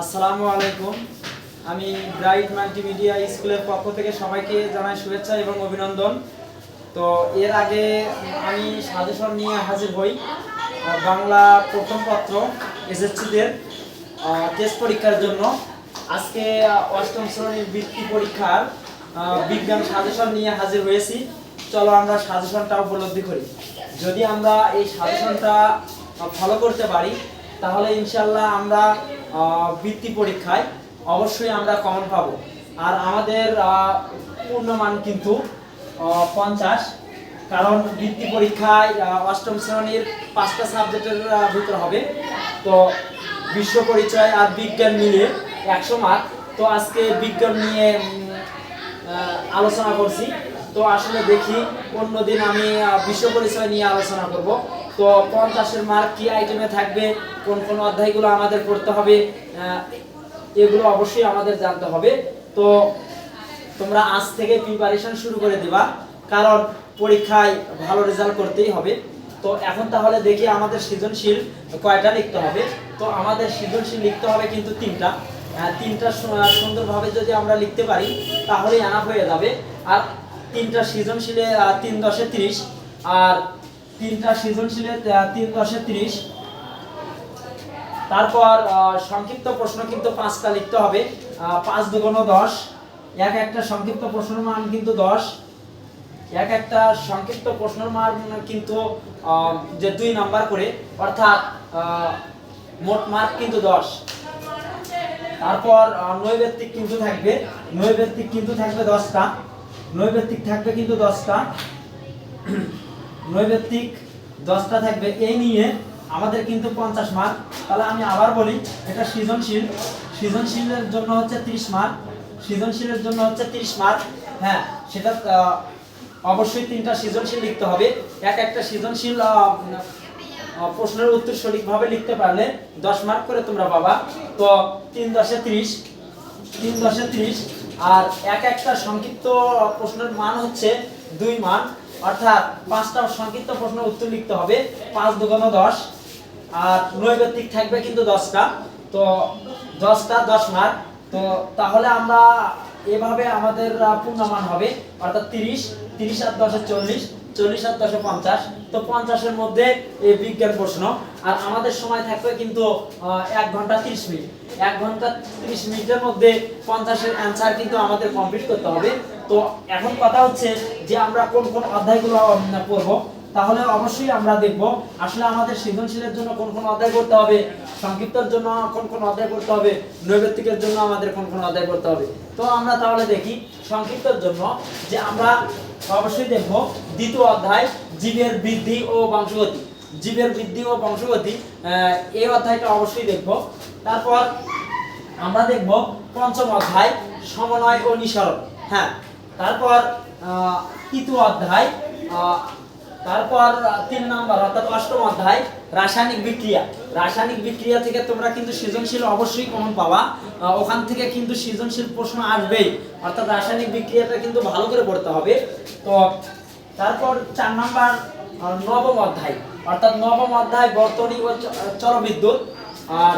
আসসালামু আলাইকুম আমি ব্রাইট মাল্টিমিডিয়া স্কুলের পক্ষ থেকে সবাইকে জানাই শুভেচ্ছা এবং অভিনন্দন। তো এর আগে আমি সাজেশন নিয়ে হাজির হই বাংলা প্রথম পত্র এসএসসিদের টেস্ট পরীক্ষার জন্য। আজকে অষ্টম শ্রেণির বৃত্তি পরীক্ষার বিজ্ঞান সাজেশন নিয়ে হাজির হয়েছি। চলো আমরা সাজেশনটা উপলব্ধি করি। যদি আমরা এই সাজেশনটা ফলো করতে পারি তাহলে ইনশাল্লাহ আমরা বৃত্তি পরীক্ষায় অবশ্যই আমরা কমন পাবো। আর আমাদের পূর্ণমান কিন্তু পঞ্চাশ। কারণ বৃত্তি পরীক্ষায় অষ্টম শ্রেণির পাঁচটা সাবজেক্টের ভিতর হবে। তো বিশ্ব পরিচয় আর বিজ্ঞান মিলে একশো মার্ক। তো আজকে বিজ্ঞান নিয়ে আলোচনা করছি। তো আসলে দেখি, অন্যদিন আমি বিশ্ব পরিচয় নিয়ে আলোচনা করব। তো পঞ্চাশের মার্ক কি আইটেমে থাকবে? কোন কোন অধ্যায়গুলো আমাদের করতে হবে? এগুলো অবশ্যই আমাদের জানতে হবে। তো তোমরা আজ থেকে প্রিপারেশন শুরু করে দিবা, কারণ পরীক্ষায় ভালো রেজাল্ট করতেই হবে। তো এখন তাহলে দেখি আমাদের সৃজনশীল কয়টা লিখতে হবে? তো আমাদের সৃজনশীল লিখতে হবে কিন্তু তিনটা। তিনটা সুন্দরভাবে যদি আমরা লিখতে পারি তাহলে আনা হয়ে যাবে। আর তিনটা সৃজনশীলে তিন দশে ত্রিশ। আর তিনটা সৃজনশীলে তিন দশে ত্রিশ। তারপর সংক্ষিপ্ত প্রশ্ন কিন্তু পাঁচটা লিখতে হবে। পাঁচ দুগুণ দশ। এক একটা সংক্ষিপ্ত প্রশ্নের মান কিন্তু দশ। এক একটা সংক্ষিপ্ত প্রশ্নের মান কিন্তু যে দুই নাম্বার করে, অর্থাৎ মোট মার্ক কিন্তু দশ। তারপর নৈবেত্তিক কিন্তু থাকবে। নৈবেত্তিক কিন্তু থাকবে দশটা। নৈবেত্তিক থাকবে কিন্তু দশটা। নৈবেত্তিক দশটা থাকবে এই নিয়ে আমাদের কিন্তু পঞ্চাশ মার্ক তাহলে আমি আবার বলি, এটা সৃজনশীল। সৃজনশীলের জন্য হচ্ছে ত্রিশ মার্ক সৃজনশীলের জন্য হচ্ছে ত্রিশ মার্ক হ্যাঁ সেটা অবশ্যই তিনটা সৃজনশীল লিখতে হবে। এক একটা সৃজনশীল প্রশ্নের উত্তর সঠিকভাবে লিখতে পারলে দশ মার্ক করে তোমরা পাবা। তো তিন দশে ত্রিশ, তিন দশে ত্রিশ, আর এক একটা সংক্ষিপ্ত প্রশ্নের মান হচ্ছে দুই মান অর্থাৎ পাঁচটা সংক্ষিপ্ত প্রশ্নের উত্তর লিখতে হবে। পাঁচ দুগুণ দশ। আর নৈবেত্তিক থাকবে কিন্তু দশটা। তো দশটা দশ মার্ক তো তাহলে আমরা এভাবে আমাদের পূর্ণমান হবে। অর্থাৎ তিরিশ। তিরিশ আর দশে চল্লিশ। চল্লিশ আর দশে পঞ্চাশ। তো পঞ্চাশের মধ্যে এই বিজ্ঞান প্রশ্ন। আর আমাদের সময় থাকবে কিন্তু এক ঘণ্টা তিরিশ মিনিট। এক ঘণ্টা তিরিশ মিনিটের মধ্যে পঞ্চাশের অ্যান্সার কিন্তু আমাদের কমপ্লিট করতে হবে। তো এখন কথা হচ্ছে যে আমরা কোন কোন অধ্যায়গুলো পড়ব, তাহলে অবশ্যই আমরা দেখব আসলে আমাদের সৃজনশীলের জন্য কোন কোন অধ্যায় করতে হবে, সংক্ষিপ্তর জন্য কোন কোন অধ্যায় করতে হবে, নৈবেত্তিকের জন্য আমাদের কোন কোন অধ্যায় করতে হবে। তো আমরা তাহলে দেখি সংক্ষিপ্তর জন্য যে আমরা অবশ্যই দেখব দ্বিতীয় অধ্যায়, জীবের বৃদ্ধি ও বংশগতি। জীবের বৃদ্ধি ও বংশগতি এই অধ্যায়টা অবশ্যই দেখব। তারপর আমরা দেখব পঞ্চম অধ্যায়, সমন্বয় ও নিঃসরণ। হ্যাঁ তারপর তৃতীয় অধ্যায় তারপর তিন নম্বর অর্থাৎ অষ্টম অধ্যায়, রাসায়নিক বিক্রিয়া। রাসায়নিক বিক্রিয়া থেকে তোমরা কিন্তু সৃজনশীল অবশ্যই কমন পাবা। ওখান থেকে কিন্তু সৃজনশীল প্রশ্ন আসবেই। অর্থাৎ রাসায়নিক বিক্রিয়াটা কিন্তু ভালো করে পড়তে হবে। তো, তারপর চার নম্বর নবম অধ্যায়। অর্থাৎ নবম অধ্যায়, বর্তনী ও চ- চলবিদ্যুৎ। আর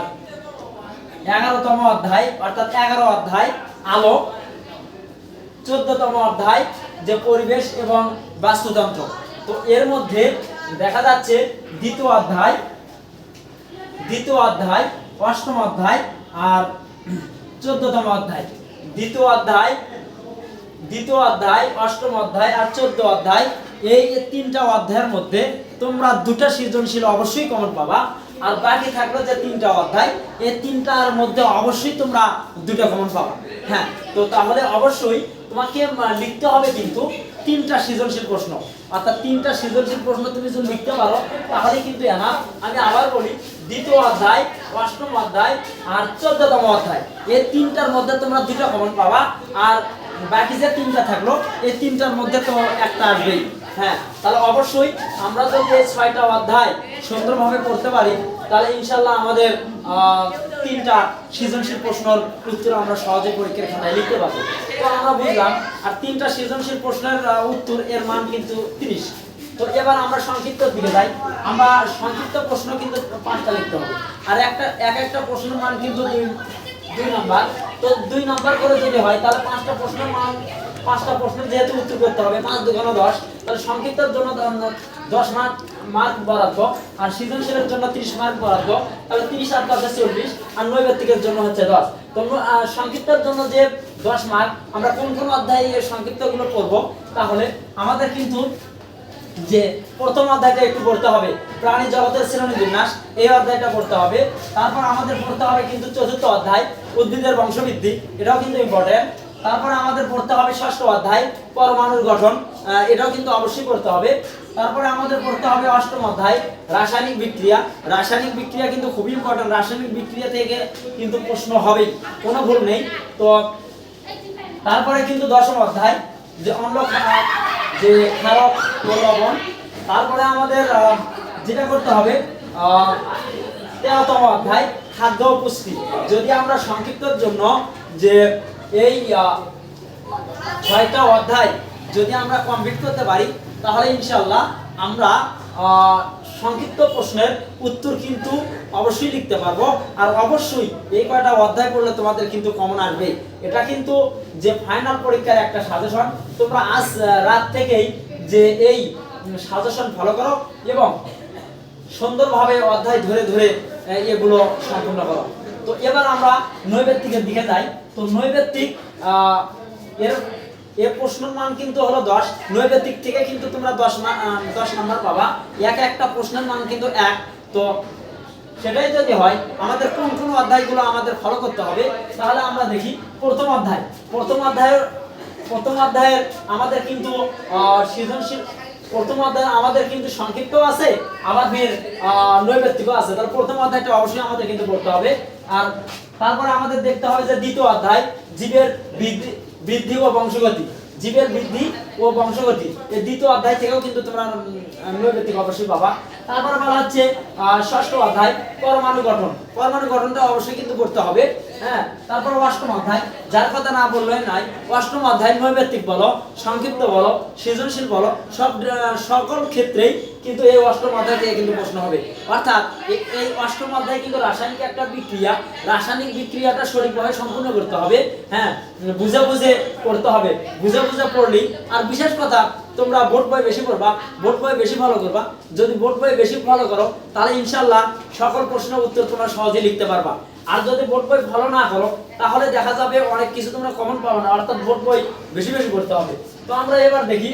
এগারোতম অধ্যায়, অর্থাৎ এগারো অধ্যায়, আলো। চোদ্দতম অধ্যায়, যে পরিবেশ এবং বাস্তুতন্ত্র। তো এর মধ্যে দেখা যাচ্ছে দ্বিতীয় অধ্যায় দ্বিতীয় অধ্যায়, অষ্টম অধ্যায় আর চোদ্দতম অধ্যায়। দ্বিতীয় অধ্যায় দ্বিতীয় অধ্যায়, অষ্টম অধ্যায় আর চোদ্দ অধ্যায়, এই তিনটা অধ্যায়ের মধ্যে তোমরা দুটা সৃজনশীল অবশ্যই কমন পাবা। আর বাকি থাকল যে তিনটা অধ্যায়, এই তিনটার মধ্যে অবশ্যই তোমরা দুটা কমন পাবা। হ্যাঁ তো তাহলে অবশ্যই তোমাকে লিখতে হবে কিন্তু তিনটা সৃজনশীল প্রশ্ন। অর্থাৎ তিনটা সৃজনশীল প্রশ্ন তুমি যদি লিখতে পারো, তাহলে কিন্তু এনা আমি আবার বলি, দ্বিতীয় অধ্যায়, অষ্টম অধ্যায় আর চোদ্দতম অধ্যায়, এই তিনটার মধ্যে তোমরা দুটা কমন পাবা। আর বাকি যে তিনটা থাকল, এই তিনটার মধ্যে তো একটা আসবেই। হ্যাঁ তাহলে অবশ্যই আমরা যদি এই ছয়টা অধ্যায় সুন্দরভাবে পড়তে পারি, তাহলে ইনশাল্লাহ আমাদের তিনটা সৃজনশীল প্রশ্নের উত্তর আমরা সহজে পরীক্ষার খাতায় লিখতে পারব। তো আমরা বুঝলাম, আর তিনটা সৃজনশীল প্রশ্নের উত্তর এর মান কিন্তু তিরিশ। তো এবার আমরা সংক্ষিপ্ত দিকে যাই। আমরা সংক্ষিপ্ত প্রশ্ন কিন্তু পাঁচটা লিখতে হবে। আর একটা, এক একটা প্রশ্নের মান কিন্তু দুই দুই নাম্বার। তো দুই নাম্বার করে যদি হয়, তাহলে পাঁচটা প্রশ্নের মান পাঁচটা প্রশ্নের যেহেতু উত্তর করতে হবে, পাঁচ দুগুণ দশ, তাহলে সংক্ষিপ্তের জন্য দশ মার্ক মার্ক বরাদ্দ, আর সৃজনশীলের জন্য ত্রিশ মার্ক বরাদ্দ, তাহলে তিরিশ আর দশে চল্লিশ, আর নৈবেত্তিকের জন্য হচ্ছে দশ। তো সংক্ষিপ্তের জন্য যে দশ মার্ক আমরা কোন কোন অধ্যায়ে এই সংক্ষিপ্তগুলো পড়ব তাহলে আমাদের কিন্তু যে প্রথম অধ্যায়টা একটু পড়তে হবে, প্রাণী জগতের শ্রেণি বিন্যাস, এই অধ্যায়টা পড়তে হবে। তারপর আমাদের পড়তে হবে কিন্তু চতুর্থ অধ্যায়, উদ্ভিদের বংশবৃদ্ধি, এটাও কিন্তু ইম্পর্টেন্ট তারপর আমাদের পড়তে হবে ষষ্ঠ অধ্যায় পরমাণুর গঠন। এটাও কিন্তু অবশ্যই পড়তে হবে। তারপরে আমাদের পড়তে হবে অষ্টম অধ্যায় রাসায়নিক বিক্রিয়া। রাসায়নিক বিক্রিয়া কিন্তু খুবই ইম্পর্টেন্ট রাসায়নিক বিক্রিয়া থেকে কিন্তু প্রশ্ন হবেই কোনো ভুল নেই। তো তারপরে কিন্তু দশম অধ্যায় যে ক্ষার, যে ও লবণ। তারপরে আমাদের যেটা করতে হবে তেরোতম অধ্যায় খাদ্য পুষ্টি। যদি আমরা সংক্ষিপ্তর জন্য যে এই ছয়টা অধ্যায় যদি আমরা কমপ্লিট করতে পারি, তাহলে ইনশাল্লাহ আমরা সংক্ষিপ্ত প্রশ্নের উত্তর কিন্তু অবশ্যই লিখতে পারব। আর অবশ্যই এই কয়টা অধ্যায় পড়লে তোমাদের কিন্তু কমন আসবে। এটা কিন্তু যে ফাইনাল পরীক্ষার একটা সাজেশন তোমরা আজ রাত থেকেই যে এই সাজেশন ফলো করো এবং সুন্দরভাবে অধ্যায় ধরে ধরে এগুলো সম্পূর্ণ করো। তো এবার আমরা নৈবেত্তিকের দিকে যাই। তো নৈবেত্তিক এর এর প্রশ্নের মান কিন্তু হলো দশ। নৈবেত্তিক থেকে কিন্তু তোমরা দশ দশ নাম্বার পাবা। এক একটা প্রশ্নের মান কিন্তু এক। তো সেটাই যদি হয়, আমাদের কোন কোন অধ্যায়গুলো আমাদের ফলো করতে হবে, তাহলে আমরা দেখি প্রথম অধ্যায়। প্রথম অধ্যায়ের প্রথম অধ্যায়ের আমাদের কিন্তু সৃজনশীল, প্রথম অধ্যায় আমাদের কিন্তু সংক্ষিপ্ত আছে, আবার ফের আছে। তাহলে প্রথম অধ্যায়টা অবশ্যই আমাদের কিন্তু পড়তে হবে। আর তারপরে আমাদের দেখতে হবে যে দ্বিতীয় অধ্যায় জীবের বৃদ্ধি বৃদ্ধি ও বংশগতি। জীবের বৃদ্ধি ও বংশগতি। এই দ্বিতীয় অধ্যায় থেকেও কিন্তু তোমরা উম, অবশ্যই পাবা। তারপরে বলা হচ্ছে ষষ্ঠ অধ্যায় পরমাণু গঠন। পরমাণু গঠনটা অবশ্যই কিন্তু করতে হবে হ্যাঁ? তারপর অষ্টম অধ্যায় যার কথা না বললে নাই অষ্টম অধ্যায় নৈবেত্তিক বলো সংক্ষিপ্ত বলো সৃজনশীল বলো সব সকল ক্ষেত্রেই কিন্তু এই অষ্টম অধ্যায় থেকে কিন্তু প্রশ্ন হবে। অর্থাৎ এই অষ্টম অধ্যায় কিন্তু রাসায়নিক একটা বিক্রিয়া, রাসায়নিক বিক্রিয়াটা সঠিকভাবে সম্পূর্ণ করতে হবে হ্যাঁ? বুঝে বুঝে করতে হবে। বুঝে বুঝে পড়লি আর বিশেষ কথা, তোমরা বোর্ড বই বেশি পড়বা বোর্ড বই বেশি ফলো করবা। যদি বোর্ড বই বেশি ফলো করো, তাহলে ইনশাল্লাহ সকল প্রশ্নের উত্তর তোমরা সহজে লিখতে পারবা। আর যদি বোর্ড বই ভালো না করো, তাহলে দেখা যাবে অনেক কিছু তোমরা কমন পাবে না, অর্থাৎ বোর্ড বই বেশি বেশি করতে হবে। তো আমরা এবার দেখি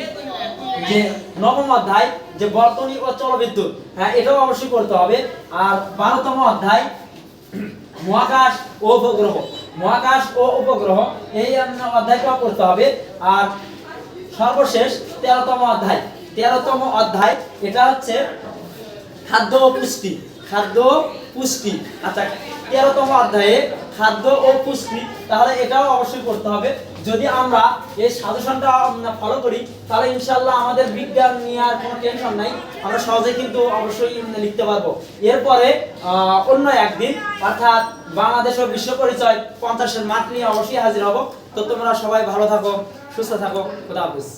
যে নবম অধ্যায় যে বর্তনী ও চলবিদ্যুৎ হ্যাঁ এটাও অবশ্যই করতে হবে। আর বারোতম অধ্যায়, মহাকাশ ও উপগ্রহ, মহাকাশ ও উপগ্রহ, এই অধ্যায়টাও করতে হবে। আর সর্বশেষ তেরোতম অধ্যায় তেরোতম অধ্যায়, এটা হচ্ছে খাদ্য ও পুষ্টি। খাদ্য পুষ্টি। আচ্ছা তেরোতম অধ্যায়ে খাদ্য ও পুষ্টি, তাহলে এটাও অবশ্যই করতে হবে। যদি আমরা এই সাজেশনটা ফলো করি, তাহলে ইনশাল্লাহ আমাদের বিজ্ঞান নিয়ে আর কোনো টেনশন নাই। আমরা সহজে কিন্তু অবশ্যই লিখতে পারব। এরপরে অন্য একদিন, অর্থাৎ বাংলাদেশ ও বিশ্ব পরিচয় পঞ্চাশের মার্ক নিয়ে অবশ্যই হাজির হব। তো তোমরা সবাই ভালো থাকো, সুস্থ থাকো, খুদা হাফিজ।